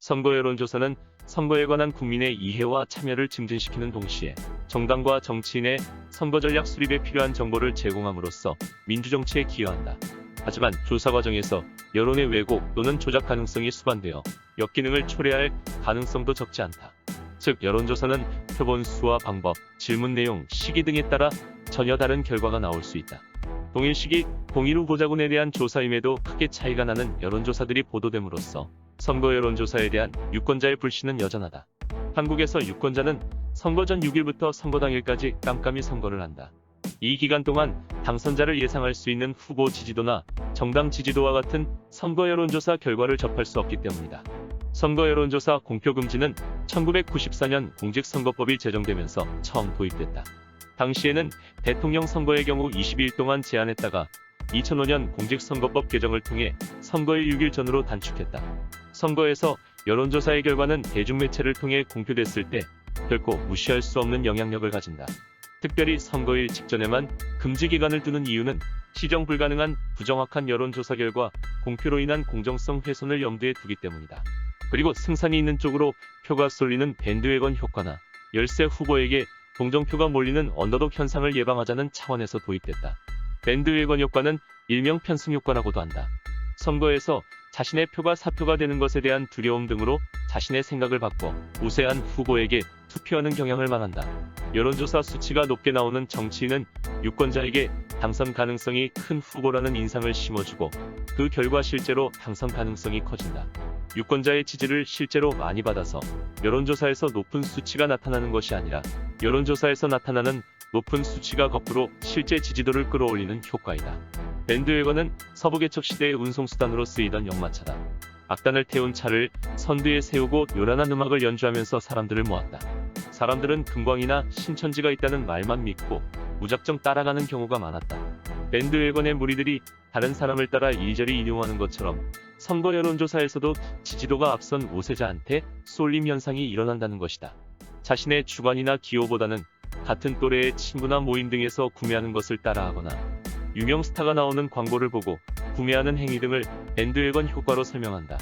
선거 여론조사는 선거에 관한 국민의 이해와 참여를 증진시키는 동시에 정당과 정치인의 선거 전략 수립에 필요한 정보를 제공함으로써 민주정치에 기여한다. 하지만 조사 과정에서 여론의 왜곡 또는 조작 가능성이 수반되어 역기능을 초래할 가능성도 적지 않다. 즉 여론조사는 표본 수와 방법, 질문 내용, 시기 등에 따라 전혀 다른 결과가 나올 수 있다. 동일 시기 동일 후보자군에 대한 조사임에도 크게 차이가 나는 여론조사들이 보도됨으로써 선거 여론조사에 대한 유권자의 불신은 여전하다. 한국에서 유권자는 선거 전 6일부터 선거 당일까지 깜깜이 선거를 한다. 이 기간 동안 당선자를 예상할 수 있는 후보 지지도나 정당 지지도와 같은 선거 여론조사 결과를 접할 수 없기 때문이다. 선거 여론조사 공표 금지는 1994년 공직선거법이 제정되면서 처음 도입됐다. 당시에는 대통령 선거의 경우 20일 동안 제한했다가 2005년 공직선거법 개정을 통해 선거일 6일 전으로 단축했다. 선거에서 여론조사의 결과는 대중매체를 통해 공표됐을 때 결코 무시할 수 없는 영향력을 가진다. 특별히 선거일 직전에만 금지 기간을 두는 이유는 시정 불가능한 부정확한 여론조사 결과 공표로 인한 공정성 훼손을 염두에 두기 때문이다. 그리고 승산이 있는 쪽으로 표가 쏠리는 밴드웨건 효과나 열세 후보에게 동정표가 몰리는 언더독 현상을 예방하자는 차원에서 도입됐다. 밴드웨건 효과는 일명 편승 효과라고도 한다. 선거에서 자신의 표가 사표가 되는 것에 대한 두려움 등으로 자신의 생각을 바꿔 우세한 후보에게 투표하는 경향을 말한다. 여론조사 수치가 높게 나오는 정치인은 유권자에게 당선 가능성이 큰 후보라는 인상을 심어주고 그 결과 실제로 당선 가능성이 커진다. 유권자의 지지를 실제로 많이 받아서 여론조사에서 높은 수치가 나타나는 것이 아니라 여론조사에서 나타나는 높은 수치가 거꾸로 실제 지지도를 끌어올리는 효과이다. 밴드웨건은 서부 개척 시대의 운송수단으로 쓰이던 역마차다. 악단을 태운 차를 선두에 세우고 요란한 음악을 연주하면서 사람들을 모았다. 사람들은 금광이나 신천지가 있다는 말만 믿고 무작정 따라가는 경우가 많았다. 밴드웨건의 무리들이 다른 사람을 따라 이리저리 인용하는 것처럼 선거 여론조사에서도 지지도가 앞선 우세자한테 쏠림 현상이 일어난다는 것이다. 자신의 주관이나 기호보다는 같은 또래의 친구나 모임 등에서 구매하는 것을 따라하거나 유명 스타가 나오는 광고를 보고 구매하는 행위 등을 밴드웨건 효과로 설명한다.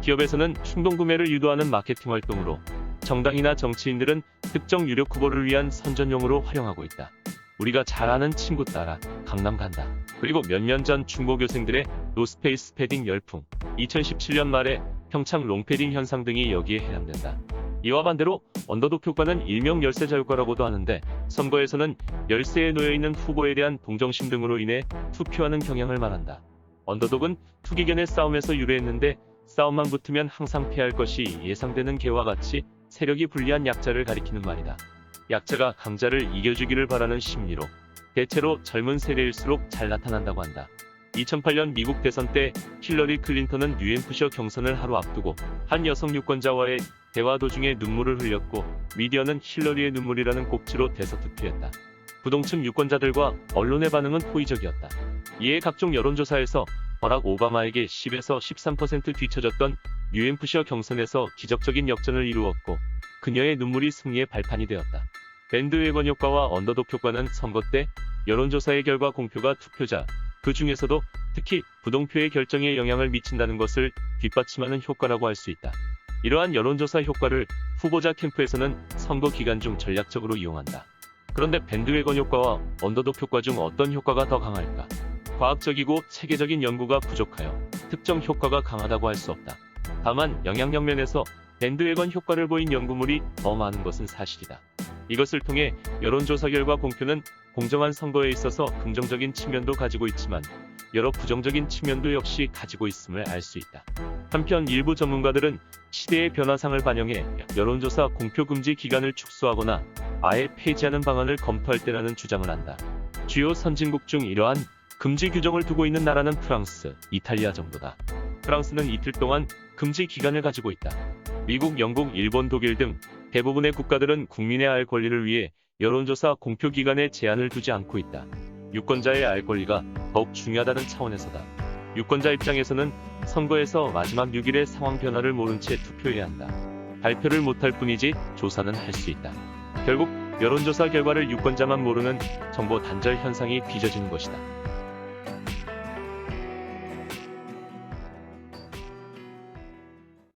기업에서는 충동 구매를 유도하는 마케팅 활동으로 정당이나 정치인들은 특정 유력 후보를 위한 선전용으로 활용하고 있다. 우리가 잘 아는 친구 따라 강남 간다. 그리고 몇 년 전 중고교생들의 노스페이스 패딩 열풍, 2017년 말에 평창 롱패딩 현상 등이 여기에 해당된다. 이와 반대로 언더독 효과는 일명 열세자 효과라고도 하는데 선거에서는 열세에 놓여 있는 후보에 대한 동정심 등으로 인해 투표하는 경향을 말한다. 언더독은 투기견의 싸움에서 유래했는데 싸움만 붙으면 항상 패할 것이 예상되는 개와 같이 세력이 불리한 약자를 가리키는 말이다. 약자가 강자를 이겨주기를 바라는 심리로 대체로 젊은 세대일수록 잘 나타난다고 한다. 2008년 미국 대선 때 힐러리 클린턴은 뉴햄프셔 경선을 하루 앞두고 한 여성 유권자와의 대화 도중에 눈물을 흘렸고 미디어는 힐러리의 눈물이라는 곡지로 대서특필했다. 부동층 유권자들과 언론의 반응은 호의적이었다. 이에 각종 여론조사에서 버락 오바마에게 10에서 13% 뒤처졌던 뉴햄프셔 경선에서 기적적인 역전을 이루었고 그녀의 눈물이 승리의 발판이 되었다. 밴드웨건 효과와 언더독 효과는 선거 때 여론조사의 결과 공표가 투표자, 그 중에서도 특히 부동표의 결정에 영향을 미친다는 것을 뒷받침하는 효과라고 할 수 있다. 이러한 여론조사 효과를 후보자 캠프에서는 선거 기간 중 전략적으로 이용한다. 그런데 밴드웨건 효과와 언더독 효과 중 어떤 효과가 더 강할까? 과학적이고 체계적인 연구가 부족하여 특정 효과가 강하다고 할 수 없다. 다만 영향력 면에서 밴드웨건 효과를 보인 연구물이 더 많은 것은 사실이다. 이것을 통해 여론조사 결과 공표는 공정한 선거에 있어서 긍정적인 측면도 가지고 있지만 여러 부정적인 측면도 역시 가지고 있음을 알 수 있다. 한편 일부 전문가들은 시대의 변화상을 반영해 여론조사 공표 금지 기간을 축소하거나 아예 폐지하는 방안을 검토할 때라는 주장을 한다. 주요 선진국 중 이러한 금지 규정을 두고 있는 나라는 프랑스, 이탈리아 정도다. 프랑스는 이틀 동안 금지 기간을 가지고 있다. 미국, 영국, 일본, 독일 등 대부분의 국가들은 국민의 알 권리를 위해 여론조사 공표 기간에 제한을 두지 않고 있다. 유권자의 알 권리가 더욱 중요하다는 차원에서다. 유권자 입장에서는 선거에서 마지막 6일의 상황 변화를 모른 채 투표해야 한다. 발표를 못할 뿐이지 조사는 할 수 있다. 결국 여론조사 결과를 유권자만 모르는 정보 단절 현상이 빚어지는 것이다.